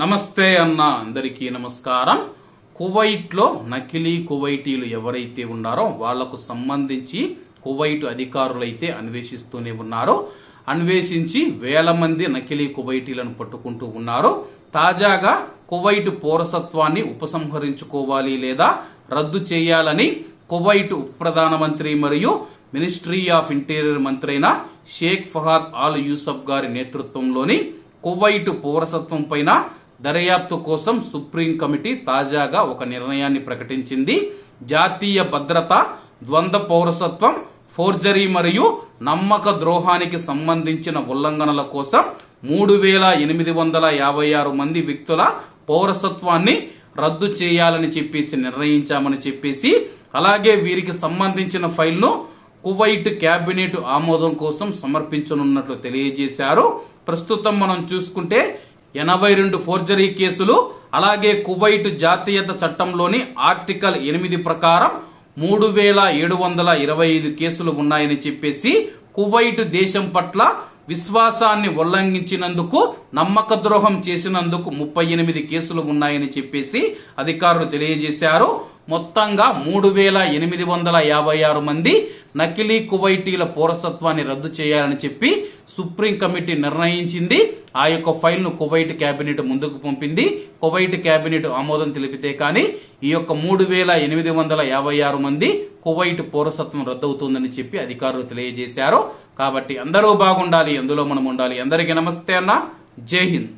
నమస్తే అన్న అందరికీ నమస్కారం. కువైట్లో నకిలీ కువైటీలు ఎవరైతే ఉన్నారో వాళ్ళకు సంబంధించి కువైట్ అధికారులైతే అన్వేషిస్తూనే ఉన్నారు. అన్వేషించి వేల మంది నకిలీ కువైటీలను పట్టుకుంటూ ఉన్నారు. తాజాగా కువైట్ పౌరసత్వాన్ని ఉపసంహరించుకోవాలి లేదా రద్దు చేయాలని కువైట్ ఉప ప్రధానమంత్రి మరియు మినిస్ట్రీ ఆఫ్ ఇంటీరియర్ మంత్రి అయిన షేక్ ఫహాద్ ఆల్ యూసఫ్ గారి నేతృత్వంలోని కువైట్ పౌరసత్వం పైన దర్యాప్తు కోసం సుప్రీం కమిటీ తాజాగా ఒక నిర్ణయాన్ని ప్రకటించింది. జాతీయ భద్రత ద్వంద్వ పౌరసత్వం ఫోర్జరీ మరియు నమ్మక ద్రోహానికి సంబంధించిన ఉల్లంఘనల కోసం మూడు వేల ఎనిమిది వందల యాభై ఆరు మంది వ్యక్తుల పౌరసత్వాన్ని రద్దు చేయాలని చెప్పేసి నిర్ణయించామని చెప్పేసి అలాగే వీరికి సంబంధించిన ఫైల్ను కువైట్ క్యాబినెట్ ఆమోదం కోసం సమర్పించనున్నట్లు తెలియజేశారు. ప్రస్తుతం మనం చూసుకుంటే ఎనభై రెండు ఫోర్జరీ కేసులు అలాగే కువైట్ జాతీయత చట్టంలోని ఆర్టికల్ ఎనిమిది ప్రకారం మూడు వేల ఏడు వందల ఇరవై ఐదు కేసులు ఉన్నాయని చెప్పేసి కువైట్ దేశం పట్ల విశ్వాసాన్ని ఉల్లంఘించినందుకు నమ్మక ద్రోహం చేసినందుకు ముప్పై ఎనిమిది కేసులు ఉన్నాయని చెప్పేసి అధికారులు తెలియజేశారు. మొత్తంగా మూడు వేల ఎనిమిది వందల యాభై ఆరు మంది నకిలీ కువైటీల పౌరసత్వాన్ని రద్దు చేయాలని చెప్పి సుప్రీం కమిటీ నిర్ణయించింది. ఆ యొక్క ఫైల్ను కువైట్ కేబినెట్ ముందుకు పంపింది. కువైట్ కేబినెట్ ఆమోదం తెలిపితే కానీ ఈ యొక్క మూడు వేల ఎనిమిది వందల యాభై ఆరు మంది కువైట్ పౌరసత్వం రద్దవుతుందని చెప్పి అధికారులు తెలియజేశారు. కాబట్టి అందరూ బాగుండాలి అందులో మనం ఉండాలి. అందరికీ నమస్తే అన్న. జై హింద్.